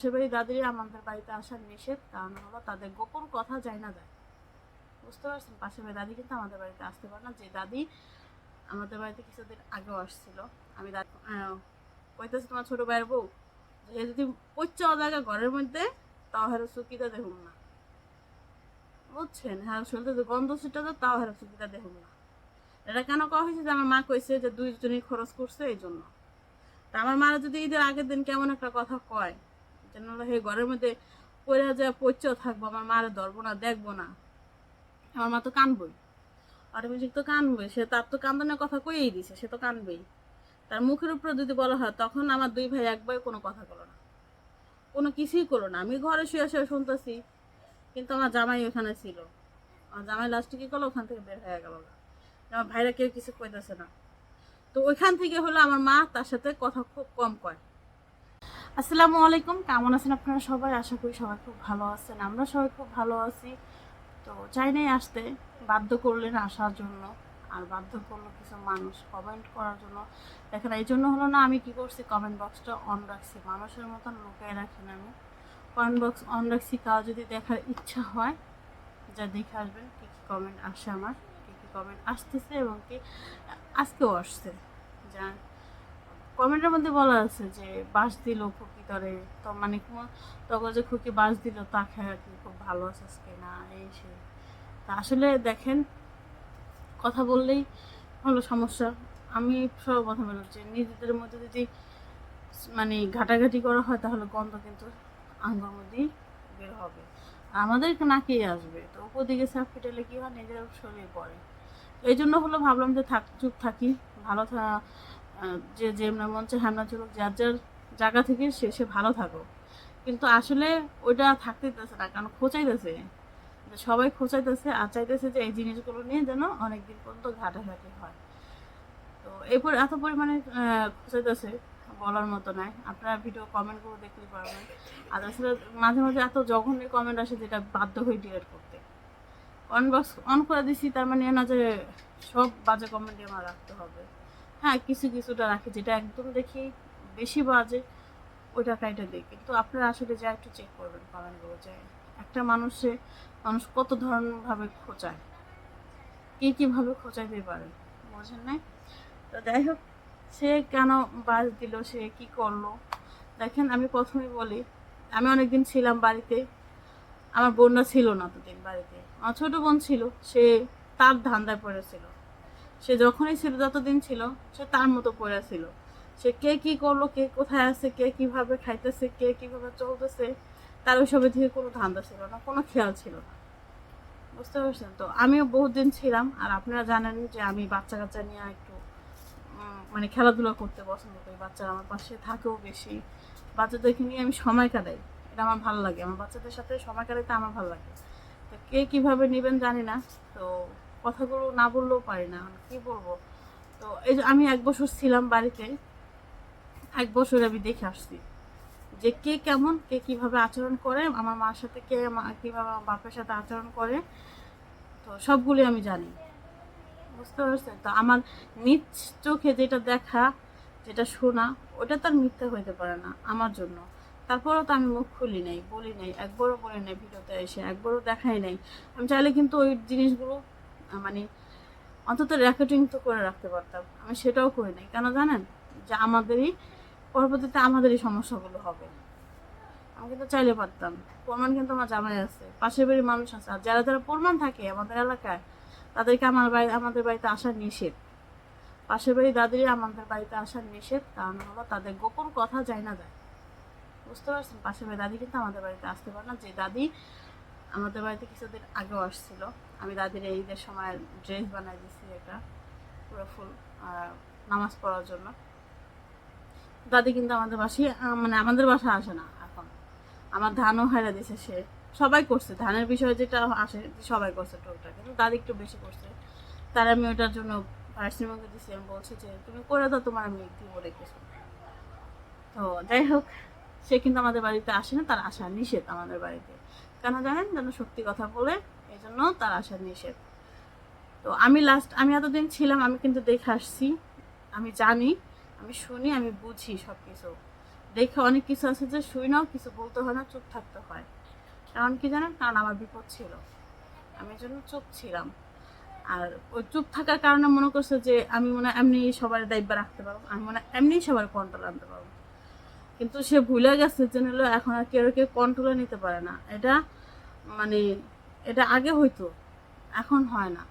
সেবাই দাদির আমাদের বাড়িতে আসার নিষেধ, কারণ হলো তাদের গোপন কথা যায় না যায়। বুঝতে পারছেন? পাশের বাড়ির দাদি কিন্তু আমাদের বাড়িতে আসতে পারে না। যে দাদি আমাদের বাড়িতে কিছুদিন আগেও আসছিল। আমি দাদি কইতেছি তোমার ছোট ভাইয়ের বউ, যে যদি পচ্চ জায়গা ঘরের মধ্যে, তাও হেরো চুকিটা দেখুন না। বুঝছেন? হ্যাঁ শুনতে যে গন্ধ ছিটা তো তাও হেরো চুকিটা দেখুন না। এটা কেন কওয়া হয়েছে যে আমার মা কইছে যে দুইজনই খরচ করছে এই জন্য তা আমার মারা যদি ঈদের আগের দিন কেমন একটা কথা কয় যেন হে ঘরের মধ্যে পড়ে যায় পচ্চ থাকব, আমার মারে ধরবো না, দেখব না। আমার মা তো কানবই। অটোমেটিক তো কানবে, সে তার তো কান্দনের কথা কইয়েই দিছে, সে তো কানবেই। তার মুখের উপরে যদি বলা হয়, তখন আমার দুই ভাই এক একবার কোনো কথা বলো না। কোনো কিছুই করল না। আমি ঘরে শুয়ে শুয়ে শুনতেছি, কিন্তু আমার জামাই ওখানে ছিল। আমার জামাই লাস্টে কী করল? ওখান থেকে বের হয়ে গেল। আমার ভাইরা কেউ কিছু কইতেছে না। তো ওইখান থেকে হলো আমার মা তার সাথে কথা খুব কম কয়। আসসালামু আলাইকুম। কেমন আছেন আপনারা সবাই? আশা করি সবাই খুব ভালো আছেন। আমরা সবাই খুব ভালো আছি। তো চাই নাই আসতে বাধ্য করলেন আসার জন্য আর বাধ্য করল কিছু মানুষ কমেন্ট করার জন্য। দেখেন, এই জন্য হলো না আমি কি করছি? কমেন্ট বক্সটা অন রাখছি। মানুষের মতন লুকিয়ে রাখি না আমি। কমেন্ট বক্স অন রাখছি। কাউ যদি দেখার ইচ্ছা হয়, যা দেখে আসবেন কী কী কমেন্ট আসে আমার, কী কী কমেন্ট আসতেছে এবং কি আজকেও আসছে। যা কমেন্টের মধ্যে বলা আছে যে বাস দিল খুকি তরে। তো মানে তখন যে খুকি বাস দিল, তা খেয়ে কি, খুব ভালো আছিস কিনা এই সে। তা আসলে দেখেন, কথা বললেই হলো সমস্যা। আমি সর্বপ্রথম বললাম যে, নিজেদের মধ্যে যদি মানে ঘাটাঘাটি করা হয়, তাহলে গন্ধ কিন্তু আঙ্গুর মধ্যেই বের হবে। আর আমাদের নাকেই আসবে। তো উপর দিকে সাপ ফেটেলে কি হয়? নিজের শরীরে পড়ে। এই জন্য হলো ভাবলাম যে থাক, চুপ থাকি। ভালো যে যেমন মঞ্চে হ্যামনা চলুক যার যার জায়গা থেকে সে সে ভালো থাকো কিন্তু আসলে ওইটা থাকতে দিতেছে না, কারণ খোঁচাইতেছে। যে সবাই খোঁচাইতেছে আর চাইতেছে যে এই জিনিসগুলো নিয়ে যেন অনেকদিন পর্যন্ত ঘাটাঘাটি হয়। তো এরপর এত পরিমাণে খোঁচাইতেছে বলার মতো নয় আপনারা ভিডিও কমেন্টগুলো দেখতে পারবেন। আর আসলে মাঝে মাঝে এত জঘন্য কমেন্ট আসে যেটা বাধ্য হয়ে ডিলেট করতে। অন বক্স অন করে দিছি, তার মানে না যে সব বাজে কমেন্টই আমার রাখতে হবে। হ্যাঁ কিছু কিছুটা রাখি, যেটা একদম দেখি বেশি বাজে, ওইটা কাইটা দিই কিন্তু আপনারা আসলে যা একটু চেক করবেন, কমেন্টগুলো যে একটা মানুষে, মানুষ কত ধরনভাবে খোঁচায়, কে কীভাবে খোঁচাইতে পারে, বোঝেন নাই? তো যাই হোক, সে কেন বাস দিল, সে কি করল? দেখেন, আমি প্রথমে বলি, আমি অনেকদিন ছিলাম বাড়িতে, আমার বোনরা ছিল না তো দিন বাড়িতে। আমার ছোটো বোন ছিল, সে তার ধান্দায় পড়েছিল। সে যখনই ছিল, যতদিন ছিল, সে তার মতো পড়ে ছিল সে কে কি করল, কে কোথায় আছে, কে কীভাবে খাইতেছে, কে কীভাবে চলতেছে, তার ওইসবের দিকে কোনো ধান্দা ছিল না, কোনো খেয়াল ছিল না। বুঝতে পারছেন তো? আমিও বহুত দিন ছিলাম, আর আপনারা জানেন যে আমি বাচ্চা কাচ্চা নিয়ে একটু মানে খেলাধুলা করতে পছন্দ করি। বাচ্চারা আমার পাশে থাকেও বেশি। বাচ্চাদেরকে নিয়ে আমি সময় কাটাই। এটা আমার ভালো লাগে। আমার বাচ্চাদের সাথে সময় কাটাইতে আমার ভালো লাগে। তো কে কীভাবে নেবেন জানি না। তো কথাগুলো না বললেও পারি না। কি বলব? তো এই যে আমি এক বছর ছিলাম বাড়িতে, এক বছর আমি দেখে আসছি যে কে কেমন, কে কীভাবে আচরণ করে, আমার মার সাথে কে কীভাবে আমার বাপের সাথে আচরণ করে, তো সবগুলি আমি জানি। বুঝতে পারছেন? তো আমার নিজ চোখে যেটা দেখা, যেটা শোনা, ওটা তার মিথ্যা হইতে পারে না, আমার জন্য। তারপরেও তো আমি মুখ খুলি নাই, বলি নাই, একবারও বলি নাই ভিডিওতে এসে, একবারও দেখাই নাই। আমি চাইলে কিন্তু ওই জিনিসগুলো মানে অন্তত রেকর্ডিং তো করে রাখতে পারতাম। আমি সেটাও করি নাই। কেন জানেন? যে আমাদেরই, পরবর্তীতে আমাদেরই সমস্যাগুলো হবে। আমি কিন্তু চাইলে পারতাম। প্রমাণ কিন্তু আমার জামাই আছে। পাশের বাড়ির মানুষ আছে। আর যারা যারা প্রমাণ থাকে আমাদের এলাকায়, তাদেরকে আমার বাড়ি, আমাদের বাড়িতে আসার নিষেধ। পাশের বাড়ি দাদিরই আমাদের বাড়িতে আসার নিষেধ। কারণ হলো তাদের গোপন কথা যায় না যায়। বুঝতে পারছেন? পাশের বাড়ি দাদি কিন্তু আমাদের বাড়িতে আসতে পারে না। যে দাদি আমাদের বাড়িতে কিছুদিন আগেও আসছিল। আমি দাদির এই ঈদের সময় ড্রেস বানাই দিয়েছি একটা পুরো ফুল আর নামাজ পড়ার জন্য। দাদি কিন্তু আমাদের আহ, মানে আমাদের বাসা আসে না এখন। আমার ধানও হারা দিছে সে। সবাই করছে ধানের বিষয়ে যেটা আসে সবাই করছে টোলটা কিন্তু দাদি একটু বেশি করছে। তার আমি ওটার জন্য পার্সিমকে দিছি আমি বলছি যে তুমি করে দাও তোমার আমি দিব রেখেছি তো যাই হোক সে কিন্তু আমাদের বাড়িতে আসে না তার আসা নিষেধ আমাদের বাড়িতে। কেন জানেন? যেন সত্যি কথা বলে এই জন্য তার আসা নিষেধ। তো আমি লাস্ট আমি এতদিন ছিলাম, আমি কিন্তু দেখে আসছি। আমি জানি, আমি শুনি, আমি বুঝি সব কিছু দেখে অনেক কিছু আছে যে শুই নাও, কিছু বলতে হয় না, চুপ থাকতে হয়। কারণ কি জানেন? কারণ আমার বিপদ ছিল। আমি জন্য চুপ ছিলাম। আর ওই চুপ থাকার কারণে মনে করছে যে আমি মনে এমনি সবার দায়িত্ব রাখতে পারব। আমি মনে এমনি সবার কন্ট্রোল আনতে পারব। কিন্তু সে ভুলে গেছে যে হলো এখন আর কেউ কেউ কন্ট্রোলে নিতে পারে না। এটা মানে এটা আগে হইতো, এখন হয় না।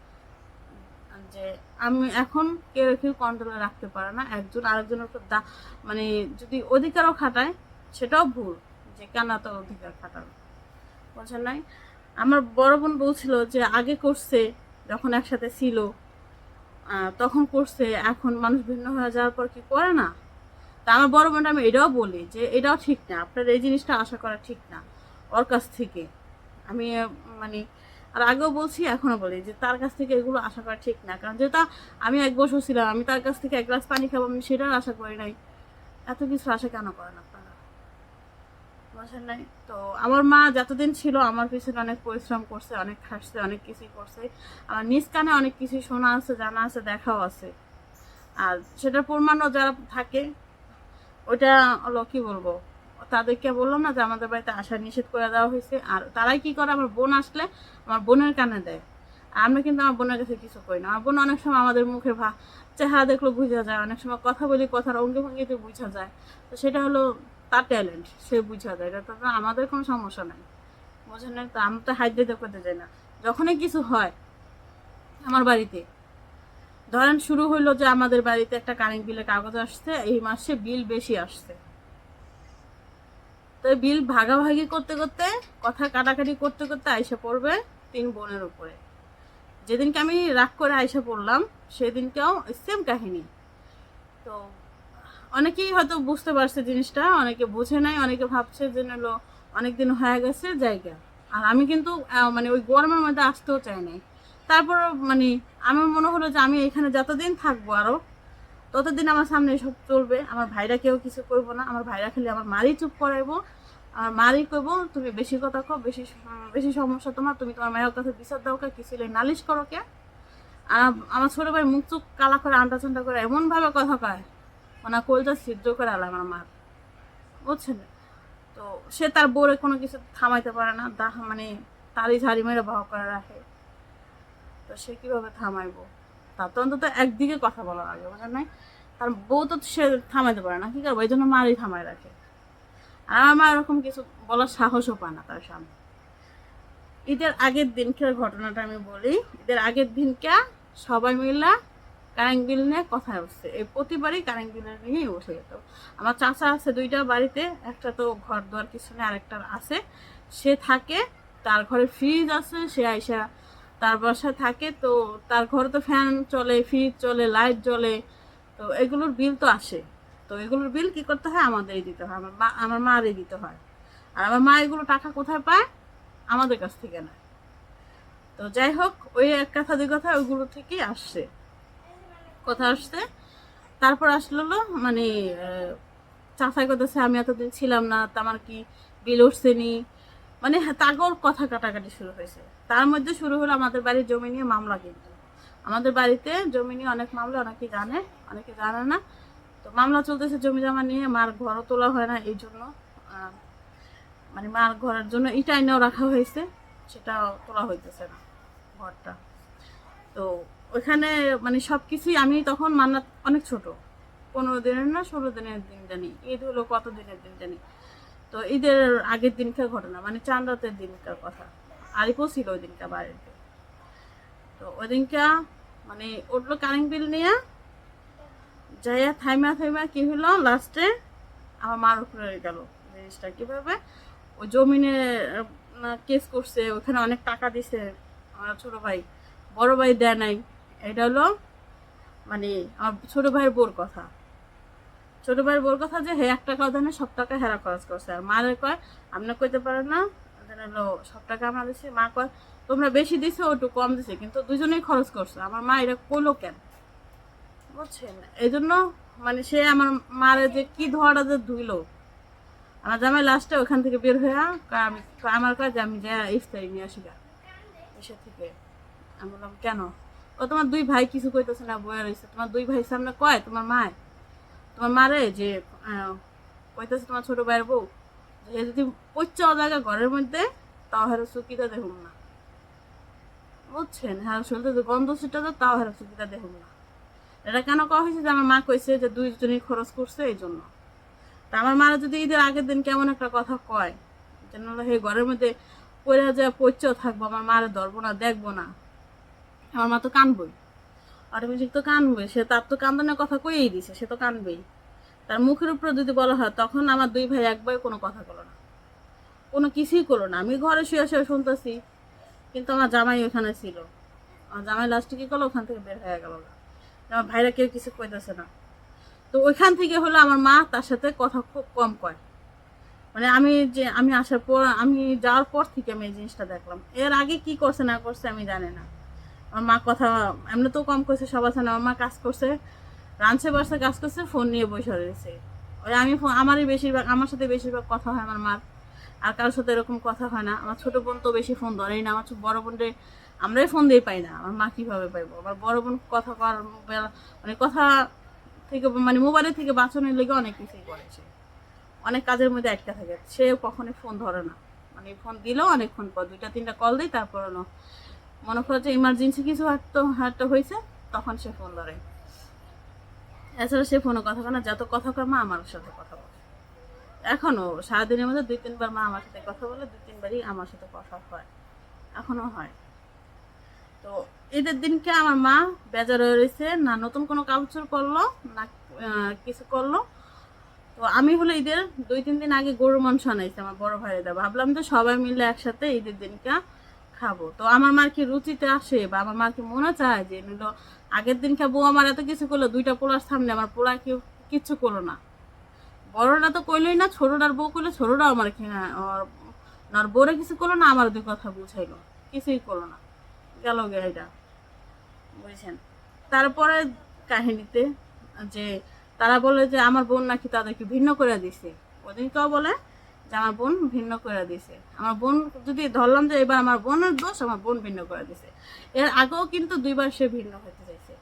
যে আমি এখন কেউ কেউ কন্ট্রোলে রাখতে পারে না, একজন আরেকজনের উপর দা মানে যদি অধিকারও খাটায়, সেটাও ভুল যে কেন এত অধিকার খাটানো বলছেন নাই? আমার বড় বোন বলছিল যে আগে করছে, যখন একসাথে ছিল তখন করছে, এখন মানুষ ভিন্ন হয়ে যাওয়ার পর কি করে না? তা আমার বড় বোনটা আমি এটাও বলি যে এটাও ঠিক না। আপনার এই জিনিসটা আশা করা ঠিক না, ওর কাছ থেকে। আমি মানে আর আগেও বলছি এখনও বলি যে তার কাছ থেকে এগুলো আশা করা ঠিক না। কারণ যেটা আমি এক বছর ছিলাম, আমি তার কাছ থেকে এক গ্লাস পানি খাব, আমি সেটার আশা করি নাই। এত কিছু আশা কেন করেন আপনারা? বুঝেন নাই? তো আমার মা যতদিন ছিল, আমার পিছনে অনেক পরিশ্রম করছে, অনেক খাটছে, অনেক কিছুই করছে। আমার নিজ কানে অনেক কিছুই শোনা আছে, জানা আছে, দেখাও আছে। আর সেটার প্রমাণও যারা থাকে ওটা হলো কি বলব। তাদেরকে বললাম না যে আমাদের বাড়িতে আসা নিষেধ করে দেওয়া হয়েছে। আর তারাই কি করে? আমার বোন আসলে আমার বোনের কানে দেয়। আমরা কিন্তু আমার বোনের কাছে কিছু করি না। আমার বোন অনেক সময় আমাদের মুখে ভা চেহারা দেখলেও বোঝা যায়। অনেক সময় কথা বলি, কথার অঙ্গি ভঙ্গিতে বোঝা যায়। তো সেটা হলো তার ট্যালেন্ট সে বুঝা যায়। এটা তো আমাদের কোনো সমস্যা নাই। বোঝেন না? তো আমি তো হাইট করতে যাই না। যখনই কিছু হয় আমার বাড়িতে ধরেন শুরু হইল যে আমাদের বাড়িতে একটা কারেন্ট বিলের কাগজ আসছে, এই মাসে বিল বেশি আসছে। তো বিল ভাগাভাগি করতে করতে, কথা কাটাকাটি করতে করতে আইসা পড়বে তিন বোনের উপরে। যেদিনকে আমি রাগ করে আইসা পড়লাম, সেদিনকেও সেম কাহিনী। তো অনেকেই হয়তো বুঝতে পারছে জিনিসটা, অনেকে বুঝে নাই, অনেকে ভাবছে যে হলো অনেকদিন হয়ে গেছে, জায়গা। আর আমি কিন্তু মানে ওই গরমের মধ্যে আসতেও চাই নাই। তারপর মানে আমার মনে হলো যে আমি এখানে যতদিন থাকব আরও, ততদিন আমার সামনে এসব চলবে। আমার ভাইরা কেউ কিছু করব না। আমার ভাইরা খালি আমার মারই চুপ করাইবো। আমার মারই করব। তুমি বেশি কথা কো বেশি বেশি সমস্যা তোমার। তুমি তোমার মায়ের কাছে বিচার দাও কে, কিছু নালিশ করো কে। আমার ছোট ভাই মুখ চুপ কালা করে, আন্টা চান্টা করে এমনভাবে কথা কয় মানে কলটা সিদ্ধ করে আলাম আমার। মা বুঝছেন? তো সে তার বোরে কোনো কিছু থামাইতে পারে না। দা মানে তারই ঝাড়ি মেরে ভাও করে রাখে। তো সে কীভাবে থামাইবো? তার তো অন্তত একদিকে কথা বলার আগে বুঝলেন নাই। তার বউ তো সে থামাইতে পারে না, কি করব? এই জন্য মারই থামাই রাখে। আর আমার এরকম কিছু বলার সাহসও পায় না তার সামনে ঈদের আগের দিনকার ঘটনাটা আমি বলি, ঈদের আগের দিনকে সবাই মিলে কারেন্ট বিল নিয়ে কথা উঠছে এই প্রতিবারই কারেন্ট নিয়েই উঠে যেত। আমার চাচা আছে দুইটা বাড়িতে, একটা তো ঘর দুয়ার কিছু নেই আরেকটা আছে। সে থাকে, তার ঘরে ফ্রিজ আছে, সে আইসা তার বাসায় থাকে, তো তার ঘরে তো ফ্যান চলে ফ্রিজ চলে লাইট জ্বলে তো এগুলোর বিল তো আসে। তো এগুলোর বিল কি করতে হয়? আমাদেরই দিতে হয়, আমার মা, আমার মারই দিতে হয়। আর আমার মা এগুলো টাকা কোথায় পায়? আমাদের কাছ থেকে না তো যাই হোক, ওই এক কথা, দুই কথা, ওইগুলো থেকেই আসছে কথা আসছে। তারপর আসলো মানে চাচাই করতেছে আমি এতদিন ছিলাম না, তা আমার কি বিল উঠছে নি? মানে তাগর কথা কাটাকাটি শুরু হয়েছে। তার মধ্যে শুরু হলো আমাদের বাড়ির জমি নিয়ে মামলা কিন্তু। আমাদের বাড়িতে জমি নিয়ে অনেক মামলা, অনেকে জানে অনেকে জানে না। তো মামলা চলতেছে জমি জমা নিয়ে, মার ঘরও তোলা হয় না এই জন্য। মানে মার ঘরের জন্য ইটা এনেও রাখা হয়েছে সেটা তোলা হইতেছে না ঘরটা। তো ওইখানে মানে সব কিছুই আমি তখন মান্নাত অনেক ছোট, পনেরো দিনের না ষোলো দিনের দিন জানি, ঈদ হলো কত দিনের দিন জানি। তো ঈদের আগের দিনকার ঘটনা মানে চাঁদ রাতের দিনকার কথা। আরিফও ছিল ওই দিনটা বাড়িতে তো ওই দিনটা মানে উঠল কারেন্ট বিল নিয়ে, যাইয়া থাইমা থাইমা কি হলো লাস্টে আমার মার উপরে গেল জিনিসটা। কীভাবে? ওই জমিনে কেস করছে, ওখানে অনেক টাকা দিছে আমার ছোট ভাই। বড় ভাই দেয় নাই। এটা হলো মানে আমার ছোট ভাইয়ের বোর কথা। ছোট ভাইয়ের বোর কথা যে, হে, এক টাকা দেয় না, সব টাকা হেরা খরচ করছে। আর মারে কয়, আপনি কইতে পারেন না হলো, সব টাকা আমরা দিছি মা কয়, তোমরা বেশি দিছো ওটু কম দিছে। কিন্তু দুজনেই খরচ করছে। আমার মা এটা কইলো কেন? বুঝছেন? এই জন্য মানে সে আমার মারে যে কি ধোয়াটা যে ধুইলো। আমার জামাই লাস্টে ওখান থেকে বের হয়ে আমি আমার কাজ, আমি যা ইফতারি নিয়ে আসি গা। এসে থেকে আমি বললাম, কেন? ও, তোমার দুই ভাই কিছু কইতেছে না, বইয়া রয়েছে তোমার দুই ভাই সামনে কয়? তোমার মায়। তোমার মারে যে কইতেছে তোমার ছোট ভাইয়ের বউ। এ যদি পচ্চা জায়গা ঘরের মধ্যে তাও হেরো চুকিটা দেখুন না। বুঝছেন? হ্যাঁ শুনতে যে গন্ধ ছিটা তো তাও হেরো চুকিটা দেখুন না। এটা কেন কওয়া হয়েছে যে আমার মা কইছে যে দুইজনই খরচ করছে এই জন্য? তা আমার মারা যদি ঈদের আগের দিন কেমন একটা কথা কয় যেন হে, ঘরের মধ্যে পড়ে যায় পচ্চাও থাকব, আমার মারে ধরবো না, দেখব না। আমার মা তো কানবই। অটোমেটিক তো কানবে, সে তার তো কান্দনের কথা কইই দিছে, সে তো কানবেই। তার মুখের উপরে যদি বলা হয়, তখন আমার দুই ভাই একবার কোনো কথা বলো না। কোনো কিছুই করল না। আমি ঘরে শুয়ে শুয়ে শুনতেছি, কিন্তু আমার জামাই ওখানে ছিল। আমার জামাই লাস্টে কী করল? ওখান থেকে বের হয়ে গেল। আমার ভাইরা কেউ কিছু কইতেছে না। তো ওইখান থেকে হলো আমার মা তার সাথে কথা খুব কম কয়। মানে আমি যে, আমি আসার পর, আমি যাওয়ার পর থেকে আমি এই জিনিসটা দেখলাম। এর আগে কি করছে না করছে আমি জানি না। আমার মা কথা এমনি তো কম করছে সবার সামনে আমার মা কাজ করছে। রাঁধছে বাসে কাজ করছে ফোন নিয়ে বসে রয়েছে। ওই আমি ফোন, আমারই বেশিরভাগ, আমার সাথে বেশিরভাগ কথা হয় আমার মার। আর কারোর সাথে এরকম কথা হয় না। আমার ছোটো বোন তো বেশি ফোন ধরেই না, আমার বড় বোনরে আমরাই ফোন দিয়ে পাই না। আমার মা কীভাবে পাইবো? আমার বড় বোন কথা কর মানে কথা থেকে মানে মোবাইলের থেকে বাঁচানোর লেগে অনেক কিছুই করেছে অনেক কাজের মধ্যে একটা থাকে। সে কখনোই ফোন ধরে না। মানে ফোন দিলেও অনেকক্ষণ পর, দুইটা, তিনটা কল দিই তারপর মনে করো যে ইমার্জেন্সি কিছু হাঁটতো, হাঁটতে হয়েছে, তখন সে ফোন ধরে। এছাড়া সে ফোনে কথা বলে না, যত কথা কয় মা আমার সাথে কথা বলে। এখনও সারাদিনের মধ্যে দুই, তিনবার মা আমার সাথে কথা বলে, দুই, তিনবারই আমার সাথে কথা হয়। এখনও হয়। তো ঈদের দিনকে আমার মা বেজার হয়ে রয়েছে, না নতুন কোনো কাপড় করল না কিছু করল। তো আমি হলো ঈদের দুই, তিন দিন আগে গরু মাংস আনাইছি আমার বড় ভাইয়েরা ভাবলাম যে সবাই মিলে একসাথে ঈদের দিনটা খাব। তো আমার মার কি রুচিতে আসে বা আমার মার কি মনে চায় যে নিল আগের দিন খাব আমার এত কিছু করল, দুইটা পোলার সামনে আমার পোলা কেউ কিচ্ছু করল না। বড়রা তো কইলই না ছোটটার বউ করলে ছোটরা আমার আর বউরা কিছু করল না, আমার দুই কথা বুঝাইলো, কিছুই করল না। গেল গে এটা, বুঝছেন? তারপরে কাহিনীতে যে, তারা বলে যে, আমার বোন নাকি তাদেরকে ভিন্ন করে দিছে। ওদিনকেও বলে যে আমার বোন ভিন্ন করে দিছে। আমার বোন যদি ধরলাম যে এবার আমার বোনের দোষ, আমার বোন ভিন্ন করে দিছে। এর আগেও কিন্তু দুইবার সে ভিন্ন হইতে চাইছে।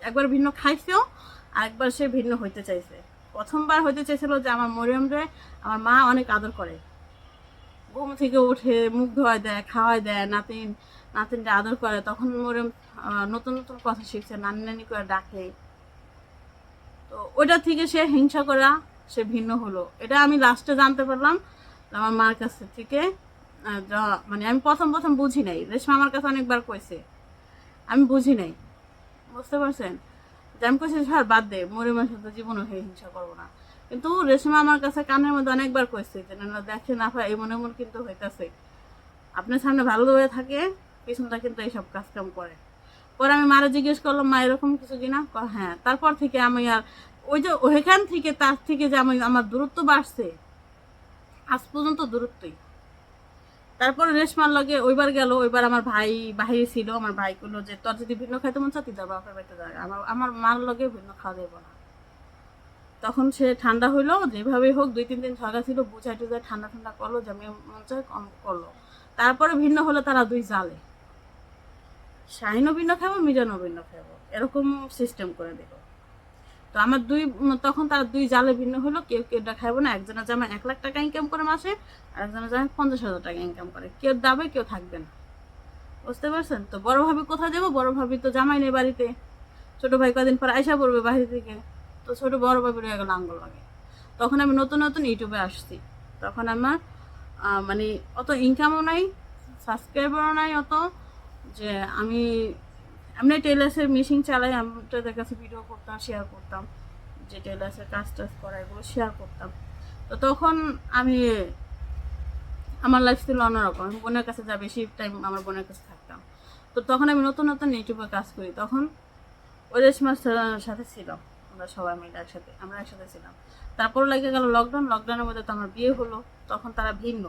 একবার- ভিন্ন খাইছেও আর একবার সে ভিন্ন হইতে চাইছে। প্রথমবার হইতে চাইছিল যে আমার মরিয়ম মরিয়মরে আমার মা অনেক আদর করে। ঘুম থেকে উঠে মুখ ধোয়া দেয় খাওয়াই দেয়, নাতিন নাতিনটা আদর করে। তখন মরিয়ম নতুন নতুন কথা শিখছে, নানি নানি করে ডাকে। তো ওইটা থেকে সে হিংসা করা, সে ভিন্ন হলো। এটা আমি লাস্টে জানতে পারলাম। আমার মার কাছ থেকে মানে আমি প্রথম প্রথম বুঝি নাই। রেশমা আমার কাছে অনেকবার কইছে। আমি বুঝি নাই। বুঝতে পারছেন? যে আমি কইছি, স্যার, বাদ দে মরিমার সাথে জীবনও হয়ে হিংসা করব না। কিন্তু রেশমা আমার কাছে কানের মধ্যে অনেকবার কইছে যে না দেখে না ভাই এমন এমন কিন্তু হইতাছে। আপনার সামনে ভালো হয়ে থাকে, পিছনটা কিন্তু এইসব কাজ কাম করে। পরে আমি মারা জিজ্ঞেস করলাম, মা, এরকম কিছু কিনা হ্যাঁ। তারপর থেকে আমি আর ওই যে, ওইখান থেকে তার থেকে যে আমি, আমার দূরত্ব বাড়ছে আজ পর্যন্ত দূরত্বই। তারপরে রেশমার লগে ওইবার গেল, ওইবার আমার ভাই বাহিরে ছিল, আমার ভাই করল যে, তোর যদি ভিন্ন খাইতে মন চাতি তোর বাপের বাড়িতে যায় আমার আমার মার লগে ভিন্ন খাওয়া দেবো না। তখন সে ঠান্ডা হইল যেভাবে হোক, দুই, তিন দিন ঝগড়া ছিল, বুঝাই টুঝাই ঠান্ডা ঠান্ডা করল, যে আমি মন চায় কম করল। তারপরে ভিন্ন হলো তারা দুই জালে। শাহিনও ভিন্ন খাব মিজানও ভিন্ন খাব এরকম সিস্টেম করে দিল। তো আমার দুই, তখন তারা দুই জালে ভিন্ন হলো, কেউ কেউ খাইবো না, একজনের জামা এক লাখ টাকা ইনকাম করে মাসে, আর একজনের জামা পঞ্চাশ হাজার টাকা ইনকাম করে। কেউ দাবে, কেউ থাকবে না। বুঝতে পারছেন? তো বড় ভাবি কোথায় যাব? বড় ভাবি তো জামাই নেই বাড়িতে। ছোট ভাই কদিন পর আইসা পড়বে বাড়ি থেকে। তো ছোট বড় ভাবি রয়ে গেল আঙ্গুল লাগে তখন আমি নতুন নতুন ইউটিউবে আসছি। তখন আমার মানে অত ইনকামও নাই সাবস্ক্রাইবারও নাই অত, যে আমি এমনি টেলার্সের মেশিন চালাই আমি তাদের কাছে ভিডিও করতাম শেয়ার করতাম। যে টেলার্সের কাজ টাজ করা, এগুলো শেয়ার করতাম। তো তখন আমি, আমার লাইফ ছিল অন্যরকম। আমি বোনের কাছে যা বেশি টাইম আমার বোনের কাছে থাকতাম। তো তখন আমি নতুন নতুন ইউটিউবে কাজ করি। তখন ওই রেশমার সাথে ছিলাম। আমরা সবাই মিলে একসাথে, আমরা একসাথে ছিলাম। তারপর লেগে গেল লকডাউন লকডাউনের মধ্যে তো আমার বিয়ে হলো। তখন তারা ভিন্ন।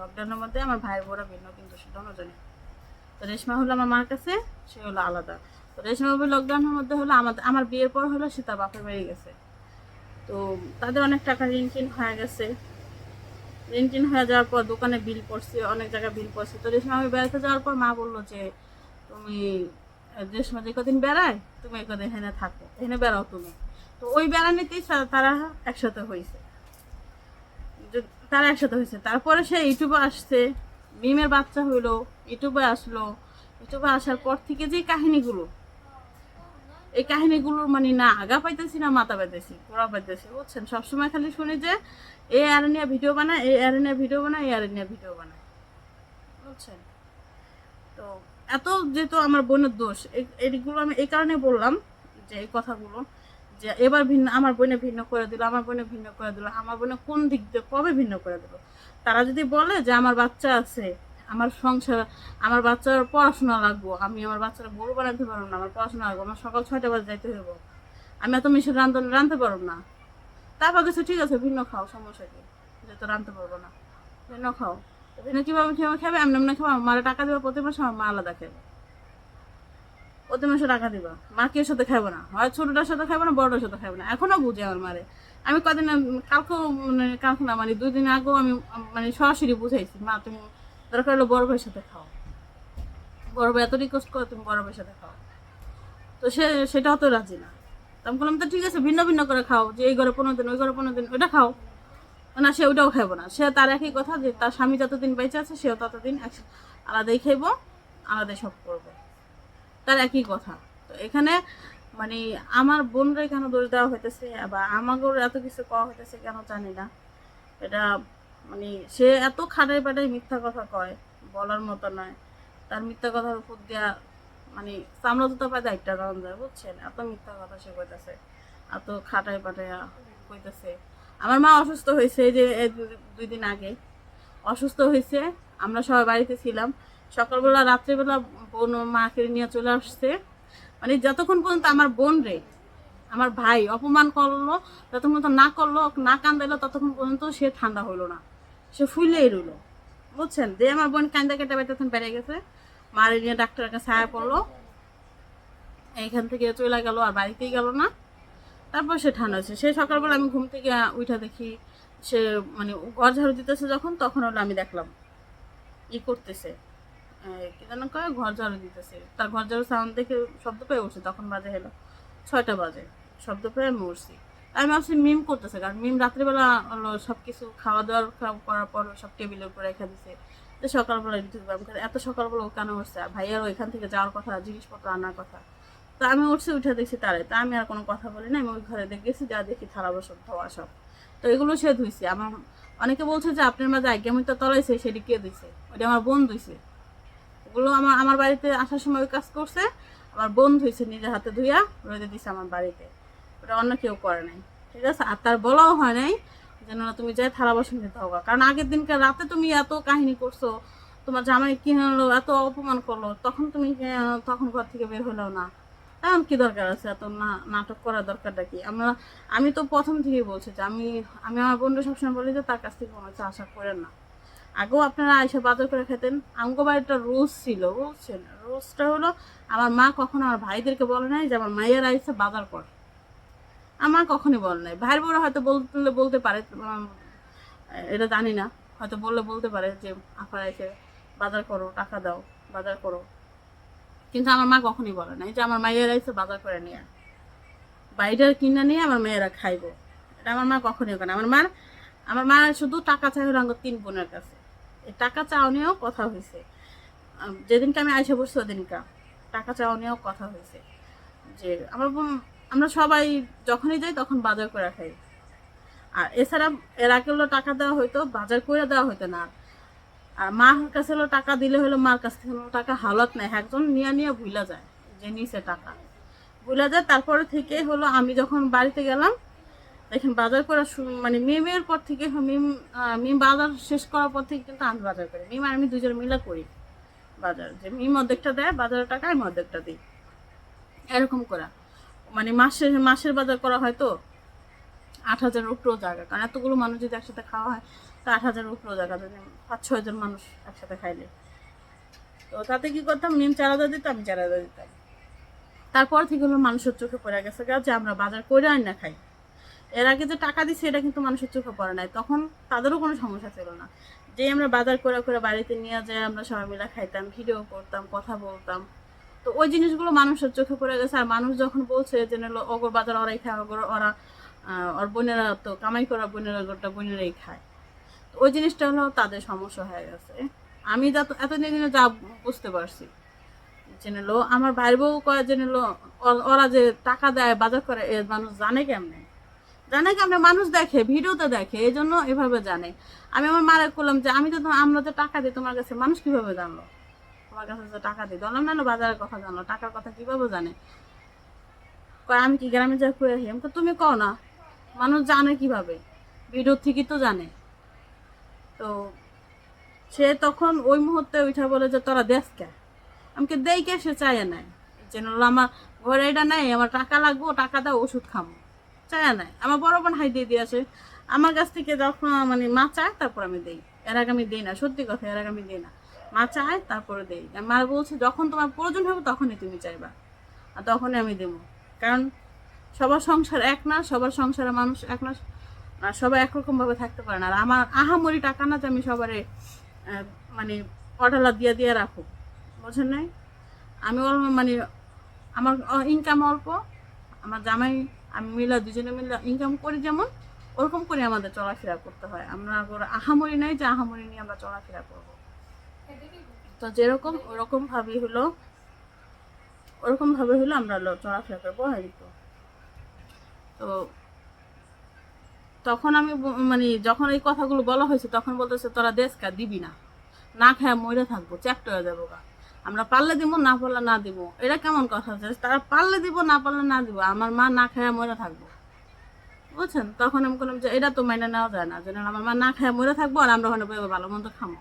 লকডাউনের মধ্যে আমার ভাই বোরা ভিন্ন, কিন্তু সেটা জানি তো রেশমা হলো আমার মার কাছে, সে হলো আলাদা। তো রেশমা বাবু লকডাউনের মধ্যে হলো আমাদের আমার বিয়ের পর হলো সে তার বাপের বাড়ি গেছে। তো তাদের অনেক টাকা ঋণ টিন হয়ে গেছে। ঋণ টিন হয়ে যাওয়ার পর দোকানে বিল পড়ছে, অনেক জায়গায় বিল পড়ছে। তো রেশমা আমি বেড়াতে যাওয়ার পর মা বলল যে, তুমি, রেশমা যে কদিন বেড়ায়, তুমি কদিন এখানে থাকো। এখানে বেড়াও তুমি। তো ওই বেড়ানিতেই তারা একসাথে হয়েছে তারা একসাথে হয়েছে তারপরে সে ইউটিউবে আসছে। মিমের বাচ্চা হইল ইউটিউবে আসলো। ইউটিউবে আসার পর থেকে যে কাহিনীগুলো, এই কাহিনীগুলোর মানে না, আগা পাইতেছি না, মাথা পাইতেছি, গোড়া পাইতেছি, বুঝছেন? সবসময় খালি শুনি যে এই অ্যারেনিয়া ভিডিও বানায় এই অ্যারেনিয়া ভিডিও বানায় এই অ্যারেনিয়া ভিডিও বানায়, বুঝছেন? তো এত যেহেতু আমার বোনের দোষ এই- এইগুলো আমি এই কারণে বললাম যে, এই কথাগুলো যে এবার ভিন্ন, আমার বোনে ভিন্ন করে দিল, আমার বোনে ভিন্ন করে দিল, আমার বোনে কোন দিক দিয়ে কবে ভিন্ন করে দিল? তারা যদি বলে যে আমার বাচ্চা আছে, আমার সংসার, আমার বাচ্চার পড়াশোনা লাগবো, আমি আমার বাচ্চার গরু বানাতে পারব না, আমার পড়াশোনা লাগবো, আমার সকাল ছয়টা বাজে যাইতে হইব, আমি এত মিশে রান্ধন, রাঁধতে পারব না। তারপর কিছু ঠিক আছে, ভিন্ন খাও, সমস্যা কি? যে তো রাঁধতে পারব না। ভিন্ন খাও। ভিন্ন কীভাবে কীভাবে খাবে? এমনি এমনি খাব মারে টাকা দেবো প্রতি মাসে আমার মা আলাদা খাবে। প্রতি মাসে টাকা দিবা। মা কেউ সাথে খাব না? হয় ছোটটার সাথে খাব না, বড়টার সাথে খাব না? এখনও বুঝে আমার মারে। আমি কদিন কালকেও মানে কালকে না মানে দুই দিন আগেও আমি মানে সরাসরি বুঝাইছি, মা, তুমি দরকার হলো বড় ভাইয়ের সাথে খাও। বড় ভাই এত রিকোয়েস্ট করে, তুমি বড় ভাইয়ের সাথে খাও। তো সে, সেটাও তো রাজি না। আমি বললাম, তো ঠিক আছে, ভিন্ন ভিন্ন করে খাও, যে এই ঘরে পনেরো দিন, ওই ঘরে পনেরো দিন, ওইটা খাও। না, সে ওটাও খাইবো না। সে তার একই কথা যে, তার স্বামী যতদিন বেঁচে আছে, সেও ততদিন আলাদাই খাইবো, আলাদাই সব করব। তার একই কথা। তো এখানে মানে আমার বোনরা কেন দোষ দেওয়া হইতেছে বা আমাকেও এত কিছু কওয়া হইতেছে কেন জানি না। এটা মানে সে এত খাটাই পাটাই মিথ্যা কথা কয়, বলার মতো নয়। তার মিথ্যা কথার উপর দিয়া মানে চামড়া জুতা পায় একটা রান যায় বুঝছেন? এত মিথ্যা কথা সে কইতেছে, এত খাটাই পাটাইয়া কইতেছে। আমার মা অসুস্থ হয়েছে এই যে দুই দিন আগে। অসুস্থ হয়েছে আমরা সবাই বাড়িতে ছিলাম। সকালবেলা, রাত্রিবেলা বোন মাকে নিয়ে চলে আসছে। মানে যতক্ষণ পর্যন্ত আমার বোন রে, আমার ভাই অপমান করল, যতক্ষণ পর্যন্ত না করল, না কান্দাইলো, ততক্ষণ পর্যন্ত সে ঠান্ডা হলো না। সে ফুলেই রইল। বুঝছেন? দিয়ে আমার বোন কান্দা কেটে বেটে তখন বেড়ে গেছে। মারে নিয়ে ডাক্তারের কাছে আয়া পড়ল। এইখান থেকে চলে গেল আর বাড়িতেই গেল না। তারপর সে ঠান্ডা হয়েছে। সে সকালবেলা আমি ঘুম থেকে উঠা দেখি, সে মানে ঘর ঝাড়ু দিতেছে যখন, তখন হলো আমি দেখলাম। ই করতেছে। যেন কয় ঘর ঝাড়ু দিতেছে। তার ঘর ঝাড়ু সাউন্ড দেখে শব্দ পেয়ে উঠছে, তখন বাজে হলো ছয়টা বাজে। শব্দ পেয়ে আমি উঠছি। আমি ভাবছি মিম করতেছে, কারণ মিম রাত্রিবেলা হলো সব কিছু খাওয়া দাওয়ার করার পর সব টেবিলের উপরে রেখে দিছে। তো সকালবেলা আমি এত সকালবেলা ও কেন উঠছে? আর ভাইয়ার ওইখান থেকে যাওয়ার কথা, জিনিসপত্র আনার কথা। তো আমি উঠছি, উঠে দেখছি তারে। তা আমি আর কোনো কথা বলি না আমি ওই ঘরে দেখে গেছি, যা দেখি থালা বাসন ধোয়া সব। তো এগুলো সে ধুইছে। আমার অনেকে বলছে যে, আপনার মাঝে আজ্ঞামিতা তলাইছে, সেটি কে দিছে ওটা আমার বোন ধুইছে। ওগুলো আমার আমার বাড়িতে আসার সময় কাজ করছে। আমার বোন ধুইছে নিজের হাতে ধুইয়া রোদে দিছে আমার বাড়িতে। ওটা অন্য কেউ করে নাই, ঠিক আছে? আর তার বলাও হয় নাই যেন না তুমি যাই থালা বাসন দিতে হবে কারণ আগের দিনকে রাতে তুমি এত কাহিনী করছ, তোমার জামাই কি হলো, এত অপমান করল, তখন তুমি তখন ঘর থেকে বের হলো না। এখন কি দরকার আছে? এত না- নাটক করার দরকারটা কি? আমরা, আমি তো প্রথম থেকেই বলছি যে, আমি আমি আমার বন্ধু সবসময় বলি যে, তার কাছ থেকে কোনো আশা করেন না। আগেও আপনারা এসে বাজার করে খেতেন। আমগো বাড়িটা রোজ ছিল বুঝছেন রোজটা হলো আমার মা কখনো আমার ভাইদেরকে বলে নাই যে আমার মায়ের আইসে বাজার কর। আমার কখনই বলে নাই। ভাইয়ের বড় হয়তো বলতে বলতে পারে এটা জানি না। হয়তো বললে বলতে পারে যে, আপনারা এসে বাজার করো, টাকা দাও, বাজার করো। কিন্তু আমার মা কখনই বলে নাই যে আমার মায়ের আইসে বাজার করে নিয়ে আয়। বাইরে কিনে নিয়ে আমার মেয়েরা খাইবো। এটা আমার মা কখনই করে আমার মার আমার মা শুধু টাকা চাই হলো তিন বোনের কাছে। টাকা চাও নিয়েও কথা হয়েছে। যেদিনকে আমি আইসা বসছি ওদিনকা টাকা চাও নিয়েও কথা হয়েছে। যে আমার আমরা সবাই যখনই যাই তখন বাজার করে খাই। আর এছাড়া এর আগে টাকা দেওয়া হইতো, বাজার করে দেওয়া হইতো না। আর। মার কাছে হলো টাকা দিলে হলো মার কাছ থেকে টাকা হালত নেই। একজন নিয়ে নিয়ে ভুলা যায় যে নিছে টাকা। ভুলা যায়, তারপরে থেকে হলো আমি যখন বাড়িতে গেলাম দেখেন বাজার করা মানে মিমের পর থেকে মিম মিম বাজার শেষ করার পর থেকে কিন্তু আমি বাজার করি। মিম আর আমি দুজন মিলা করি বাজার। যে মিম অর্ধেকটা দেয়, বাজারের টাকা আমি অর্ধেকটা দিই। এরকম করা। মানে মাসের মাসের বাজার করা হয় তো আট হাজারের উপরেও জায়গা। কারণ এতগুলো মানুষ যদি একসাথে খাওয়া হয়, তো আট হাজারের উপরেও জায়গা। যদি পাঁচ, ছয় জন মানুষ একসাথে খাইলে। তো তাতে কি করতাম? নিম চার হাজার দিতাম আমি চার হাজার দিতাম। তারপর থেকে হলো মানুষের চোখে পড়ে গেছে যে আমরা বাজার করে আর না খাই। এর আগে যে টাকা দিচ্ছে এটা কিন্তু মানুষের চোখে পড়ে নাই। তখন তাদেরও কোনো সমস্যা ছিল না। যে আমরা বাজার করে করে বাড়িতে নিয়ে যায় আমরা সবাই মিলে খাইতাম, ভিডিও করতাম, কথা বলতাম। তো ওই জিনিসগুলো মানুষের চোখে পড়ে গেছে। আর মানুষ যখন বলছে যে অগর বাজার ওরাই খায়, অগর, ওরা ওর বোনেরা তো কামাই করা বোনেরা গোটা বোনেরাই খায়। তো ওই জিনিসটা হলো তাদের সমস্যা হয়ে গেছে। আমি যত এতদিন যা বুঝতে পারছি জেনে লো, আমার ভাইয়ের বউ কয়ে জেনে লো ওরা যে টাকা দেয়, বাজার করে মানুষ জানে কেমনে? জানে কেমনে মানুষ দেখে ভিডিওতে দেখে এই জন্য এভাবে জানে। আমি আমার মারা করলাম যে, আমি তো আমরা যে টাকা দিই, তোমার কাছে মানুষ কীভাবে জানলো? তোমার কাছে যে টাকা দিই বললাম না না বাজারের কথা জানলো, টাকার কথা কীভাবে জানে? কয়, আমি কি গ্রামে যা করে আসি? আমি তুমি কও না, মানুষ জানে কীভাবে? ভিডিও থেকেই তো জানে। তো সে তখন ওই মুহূর্তে উঠা বলে যে, তোরা দেশ কে? আমাকে দেই কে, সে চায় নাই। যেন আমার ঘরে এটা নাই, আমার টাকা লাগবো, টাকা দাও, ওষুধ খামো। চায় নাই। আমার বড় বোন হাই দিয়ে দিয়েছে। আমার কাছ থেকে যখন মানে মা চায়, তারপর আমি দেই। এর আগে আমি দিই না, সত্যি কথা, এর আগে আমি দিই না। মা চায়, তারপরে দেই। মা বলছে, যখন তোমার প্রয়োজন হবে, তখনই তুমি চাইবা। আর তখনই আমি দেবো। কারণ সবার সংসার এক না, সবার সংসারে মানুষ এক না সবাই একরকম ভাবে থাকতে পারে না। আর আমার আহামরি টাকা না যে আমি সবারে মানে অর্ডার দিয়ে দিয়ে রাখো বোঝেন নাই? আমি মানে আমার ইনকাম অল্প, আমার জামাই আমি মিলা দুজনে মিলে ইনকাম করি যেমন, ওরকম করে আমাদের চলাফেরা করতে হয়। আমরা আহামরি নাই যে আহামরি নিয়ে আমরা চলাফেরা করব। তো যেরকম ওরকম ভাবে হলো, ওরকম ভাবে হলো আমরা চলাফেরা করব হয়তো তো তখন আমি মানে যখন এই কথাগুলো বলা হয়েছে, তখন বলতেছে, তোরা দেশকা দিবি না। না খায় মরে থাকব, চ্যাপ্ট হয়ে যাব গা। আমরা পারলে দিব, না পারলে না দিব। এটা কেমন কথা হচ্ছে? তারা পারলে দিব, না পারলে না দিব। আমার মা না খায় মরে থাকব। বুঝছেন? তখন আমি বললাম যে, এটা তো মাইনে নেওয়া যায় না। যেন আমার মা না খায় মরে থাকব আর আমরা ওখানে ভালো মন্দ খামো।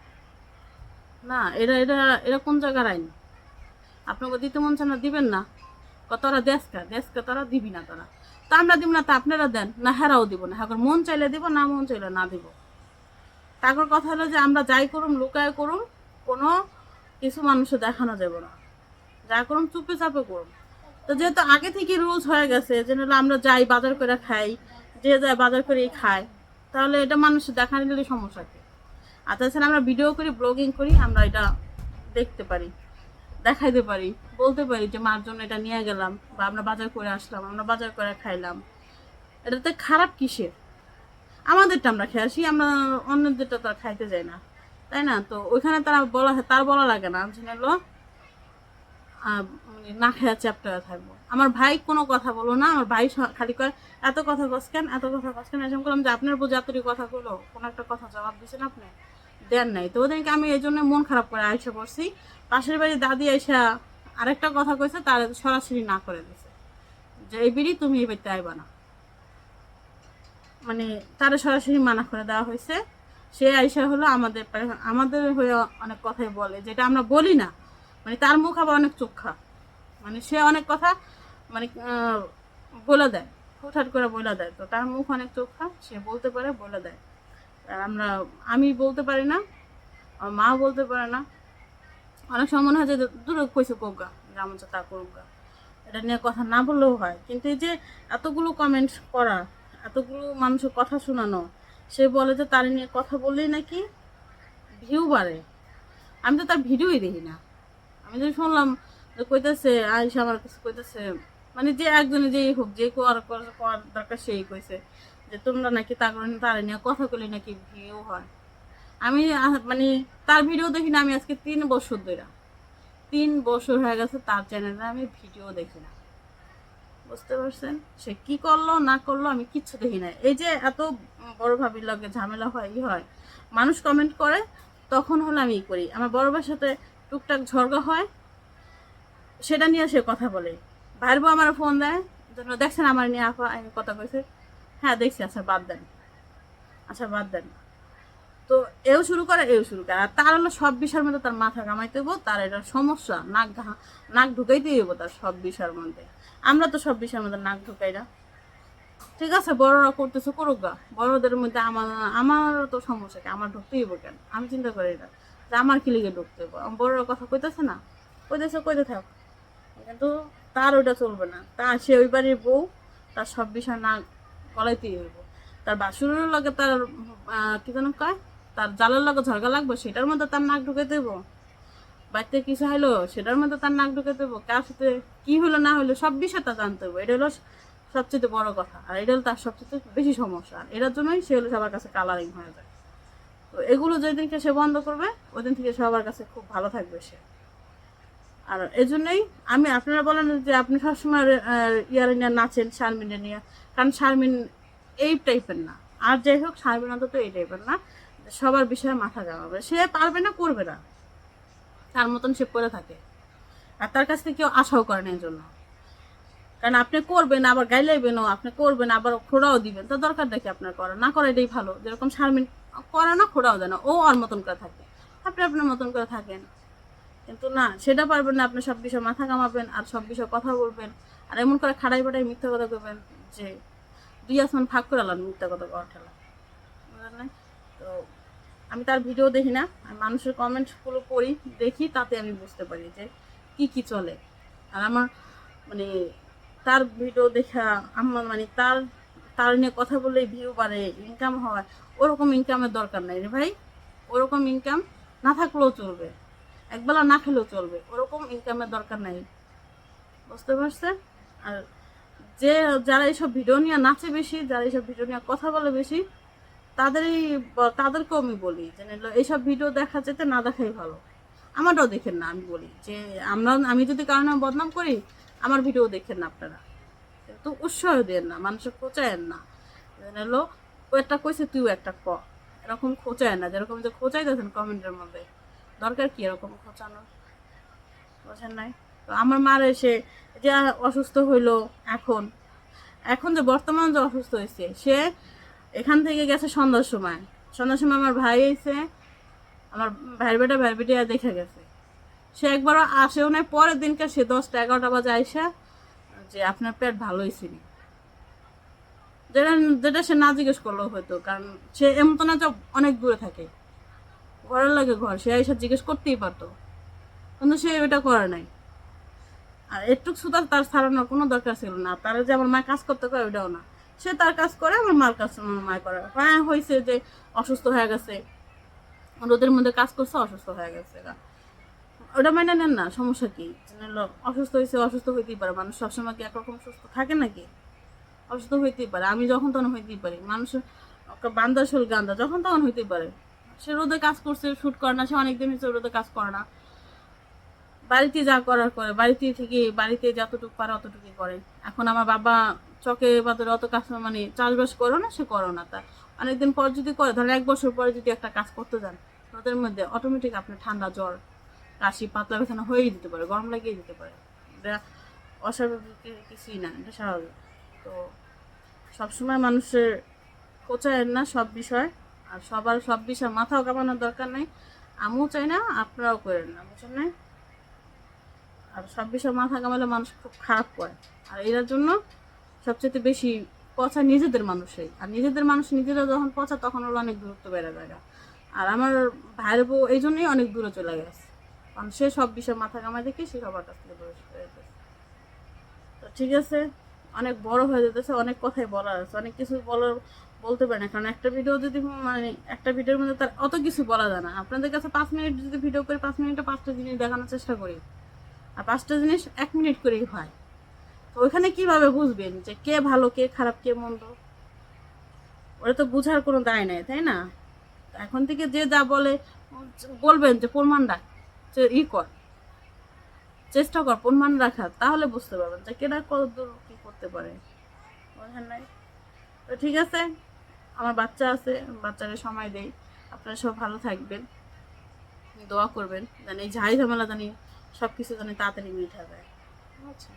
না, এটা এটা এটা কোন জায়গার আইন? আপনাকে দিতে মন না, দিবেন না। ক তোরা দেশকা দেশকা তোরা দিবি না তোরা। তা আমরা দিব না, তা আপনারা দেন। না, হেরাও দিব না। এখন মন চাইলে দিব, না মন চাইলে না দিব। তারপর কথা হলো যে, আমরা যাই করুম, লুকায় করুম, কোনো কিছু মানুষে দেখানো যাবে না। যা করুন চুপে চাপে করুম তো যেহেতু আগে থেকে রুলস হয়ে গেছে যে আমরা যাই বাজার করে খাই, যে যায় বাজার করেই খায়, তাহলে এটা মানুষের দেখানো দিলে সমস্যা কি? আর তাছাড়া আমরা ভিডিও করি ব্লগিং করি, আমরা এটা দেখতে পারি, দেখাইতে পারি, বলতে পারি যে, মার জন্য এটা নিয়ে গেলাম বা আমরা বাজার করে আসলাম, আমরা বাজার করে খাইলাম। এটাতে খারাপ কিসের? আমাদেরটা আমরা খেয়ে আসি আমরা অন্যদেরটা তো খাইতে যাই না। তাই না? তো ওইখানে তারা বলা তার বলা লাগে না। যে হলো মানে না খেয়া চ্যাপ্টার থাকব। আমার ভাই কোনো কথা বলো না, আমার ভাই খালি কয়, এত কথা কসকেন এত কথা কসকেন এরকম করলাম যে, আপনার বুঝে এতটি কথা বলো কোনো একটা কথা জবাব দিচ্ছেন আপনি? দেন নাই। তো ওদেরকে আমি এই জন্য মন খারাপ করে আইসা করছি পাশের বাড়ি দাদি আইসা আরেকটা কথা কইছে, তার সরাসরি না করে দিছে। যে, এই বিড়ি তুমি এই বাড়িতে আইবা না। মানে তার সরাসরি মানা করে দেওয়া হয়েছে সে আইসা হলো আমাদের আমাদের হয়ে অনেক কথাই বলে, যেটা আমরা বলি না। মানে তার মুখ আবার অনেক চোখা। মানে সে অনেক কথা মানে বলে দেয়। হুটহাট করে বলে দেয়। তো তার মুখ অনেক চোখা, সে বলতে পারে, বলে দেয়। আর আমরা, আমি বলতে পারি না মা বলতে পারে না। অনেক সময় মনে হয় যে দূরে কইছে কোগা যেমন তা করুগা এটা নিয়ে কথা না বললেও হয়। কিন্তু এই যে এতগুলো কমেন্ট করা, এতগুলো মানুষের কথা শোনানো সে বলে যে, তার নিয়ে কথা বললেই নাকি ভিউ বাড়ে? আমি তো তার ভিডিওই দেখি না। আমি যে শুনলাম যে কইতেছে আইসা আমার কাছে কইতেছে মানে যে একজনে যেই হোক, যে করার দরকার সেই কইছে যে, তোমরা নাকি তার তার নিয়ে কথা বলে নাকি ভিউ হয়? আমি মানে তার ভিডিও দেখি না, আমি আজকে তিন বছর ধরে তিন বছর হয়ে গেছে তার চ্যানেলে আমি ভিডিও দেখি না। বুঝতে পারছেন? সে কি করল, না করল, আমি কিচ্ছু দেখি না এই যে এত বড় ভাবির লগে ঝামেলা হয়, ই হয়, মানুষ কমেন্ট করে, তখন হলো আমি করি। আমার বড় ভাইয়ের সাথে টুকটাক ঝগড়া হয়, সেটা নিয়ে সে কথা বলে। ভাইয়ের বউ আমার ফোন দেয় জন্য দেখছেন আমার নিয়ে আপা আমি কথা কইছে। হ্যাঁ দেখছি আচ্ছা বাদ দেন। আচ্ছা বাদ দেন। তো এও শুরু করে, এও শুরু করে। আর তার হলো সব বিষয়ের মধ্যে তার মাথা কামাইতে হইব, তার এটা সমস্যা, নাক নাক ঢুকাইতে হইব তার সব বিষয়ের মধ্যে। আমরা তো সব বিষয়ের মধ্যে নাক ঢুকাই না। ঠিক আছে, বড়রা করতেছে করুক গা। বড়দের মধ্যে আমার আমার তো সমস্যা কি? আমার ঢুকতেই কেন? আমি চিন্তা করি না। যে আমার কি লিগে ঢুকতে হইব? বড়রা কথা কইতেছে না? কইতেছে, কইতে থাক। কিন্তু তার ওইটা চলবে না। তা সে ওই বাড়ির বউ, তার সব বিষয় না গলাইতেই হইব। তার বাসুরের লগে তার কি যেন কয়? তার জালের লগে ঝরগা লাগবে, সেটার মধ্যে তার নাক ঢুকে দেবো বাড়িতে কিছু হইল সেটার মধ্যে তার নাক ঢুকে দেবো, কার সাথে কি হলো না হলো, সব বিষয় তা জানতে হবে। এটা হলো সবচেয়ে বড় কথা। আর এটা হলো তার সবচেয়ে বেশি সমস্যা। এটার জন্যই সে হলো সবার কাছে কালারিং হয়ে যায়। তো এগুলো যেদিনকে সে বন্ধ করবে ওই দিন থেকে সবার কাছে খুব ভালো থাকবে সে। আর এই জন্যই আমি, আপনারা বলেন যে আপনি সবসময় ইয়ারে নিয়ে নাচেন, শারমিনে নিয়ে। কারণ শারমিন এই টাইপের না। আর যাই হোক, শারমিন অন্তত এই টাইপের না। সবার বিষয়ে মাথা ঘামাবে। সে পারবে না, করবে না। তার মতন সে করে থাকে। আর তার কাছ থেকে কেউ আশাও করে না এই জন্য কারণ আপনি করবেন, আবার গাইলাইবেনও, আপনি করবেন, আবার খোড়াও দিবেন। তো দরকার দেখে আপনার করা না করা এটাই ভালো। যেরকম শারমিন করে না, খোড়াও দেয় না। ও আর মতন করে থাকে। আপনি আপনার মতন করে থাকেন। কিন্তু না, সেটা পারবেন না। আপনি সব বিষয়ে মাথা কামাবেন আর সব বিষয়ে কথা বলবেন। আর এমন করে খাড়াই বাটাই মিথ্যা কথা করবেন যে, দুই আসমান ফাঁক করে আলাম মিথ্যা কথা? তো আমি তার ভিডিও দেখি না মানুষের কমেন্টগুলো পড়ি দেখি, তাতে আমি বুঝতে পারি যে কি কি চলে। আর আমার মানে তার ভিডিও দেখা, আমার মানে তার তার নিয়ে কথা বললে ভিউ বাড়ে ইনকাম হয়, ওরকম ইনকামের দরকার নাই রে ভাই। ওরকম ইনকাম না থাকলেও চলবে। একবেলা না খেলেও চলবে, ওরকম ইনকামের দরকার নাই। বুঝতে পারছেন? আর যে, যারা এইসব ভিডিও নিয়ে নাচে বেশি, যারা এইসব ভিডিও নিয়ে কথা বলে বেশি তাদেরই তাদেরকেও আমি বলি যে, এইসব ভিডিও দেখা যেতে না দেখাই ভালো। আমারটাও দেখেন না, আমি বলি যে, আমরা, আমি যদি কারণে বদনাম করি, আমার ভিডিও দেখেন না আপনারা। তো উৎসাহ দেন না, মানুষের খোঁচায়েন না। নিলো ও একটা কইছে, তুইও একটা ক। এরকম খোঁচায় না, যেরকম যে খোঁচাই দেখেন কমেন্টের মধ্যে। দরকার কি এরকম খোঁচানোর? বোঝেন নাই? তো আমার মার এসে যে অসুস্থ হইল এখন এখন যে বর্তমান যে অসুস্থ হয়েছে সে এখান থেকে গেছে সন্ধ্যার সময়। সন্ধ্যার সময় আমার ভাই এসে আমার ভাইয়ের বেটা ভাইয়ের বেটা দেখে গেছে। সে একবারও আসেও নাই, পরের দিনকে সে দশটা এগারোটা বাজে আইসা যে আপনার পেট ভালো হয়েছে নি। যেটা যেটা সে না জিজ্ঞেস করলেও হয়তো, কারণ সে এমন তো না যে অনেক দূরে থাকে। ঘরের লাগে ঘর, সে এসে জিজ্ঞেস করতেই পারতো। কিন্তু সে এটা করে নাই। আর একটু সুতার তার ছাড়ানোর কোনো দরকার ছিল না। তার যে আমার মা কাজ করতে পারে ওটাও না। সে তার কাজ করে আমার মার কাজ মায় করে। হ্যাঁ হয়েছে যে অসুস্থ হয়ে গেছে। রোদের মধ্যে কাজ করছে, অসুস্থ হয়ে গেছে ওটা মেনে নেন না, সমস্যা কি? অসুস্থ হয়েছে অসুস্থ হইতেই পারে। মানুষ সবসময় কি একরকম সুস্থ থাকে নাকি? অসুস্থ হইতেই পারে। আমি যখন তখন হইতেই পারি। মানুষ বান্দা শোল গান্দা, যখন তখন হইতেই পারে। সে রোদে কাজ করছে শ্যুট করে না, সে অনেকদিন হচ্ছে রোদে কাজ করে না। বাড়িতে যা করার করে, বাড়িতে থেকে বাড়িতে যতটুকু পারে অতটুকুই করে। এখন আমার বাবা চকে বাদরে অত কাজ মানে চাষবাস করো না, সে করো না তা। অনেকদিন পর যদি করে ধরেন এক বছর পরে যদি একটা কাজ করতে যান, তাদের মধ্যে অটোমেটিক আপনার ঠান্ডা জ্বর, কাশি, পাতলা ব্যথা হয়েই দিতে পারে, গরম লাগিয়ে দিতে পারে। এটা অস্বাভাবিক কিছুই না, এটা স্বাভাবিক। তো সবসময় মানুষের খোঁচায়েন না সব বিষয়, আর সবার সব বিষয় মাথাও কামানোর দরকার নেই। আমিও চাই না, আপনারাও করেন না, বুঝছেন না আর সব বিষয় মাথা কামালে মানুষ খুব খারাপ করে। আর এটার জন্য সবচেয়ে বেশি পচা নিজেদের মানুষই আর নিজেদের মানুষ নিজেরা যখন পচা, তখন ওরা অনেক দূরত্ব বেড়ে যায় আর আমার ভাইয়ের বউ এই জন্যই অনেক দূরে চলে গেছে। কারণ সে সব বিষয়ে মাথা কামাই দেখে সে সবার কাছ থেকে দূরে সরে যেতেছে। তো ঠিক আছে, অনেক বড় হয়ে যেতেছে, অনেক কথাই বলার আছে। অনেক কিছু বলার, বলতে পারে না। কারণ একটা ভিডিও যদি মানে একটা ভিডিওর মধ্যে তার অত কিছু বলা যায় না। আপনাদের কাছে পাঁচ মিনিট যদি ভিডিও করে, পাঁচ মিনিটে পাঁচটা জিনিস দেখানোর চেষ্টা করি। আর পাঁচটা জিনিস এক মিনিট করেই হয়। তো ওইখানে কীভাবে বুঝবেন যে কে ভালো, কে খারাপ, কে মন্দ? ওরা তো বুঝার কোনো দায় নাই, তাই না? এখন থেকে যে যা বলে, বলবেন যে প্রমাণ রাখ, যে ই কর, চেষ্টা কর প্রমাণ রাখার, তাহলে বুঝতে পারবেন যে কেনা কত দূর কি করতে পারে। তো ঠিক আছে, আমার বাচ্চা আছে, বাচ্চাকে সময় দেই, আপনারা সব ভালো থাকবেন, দোয়া করবেন জানি ঝাই ঝামেলা জানি সব কিছু জানি তাড়াতাড়ি মিঠা যায়। আচ্ছা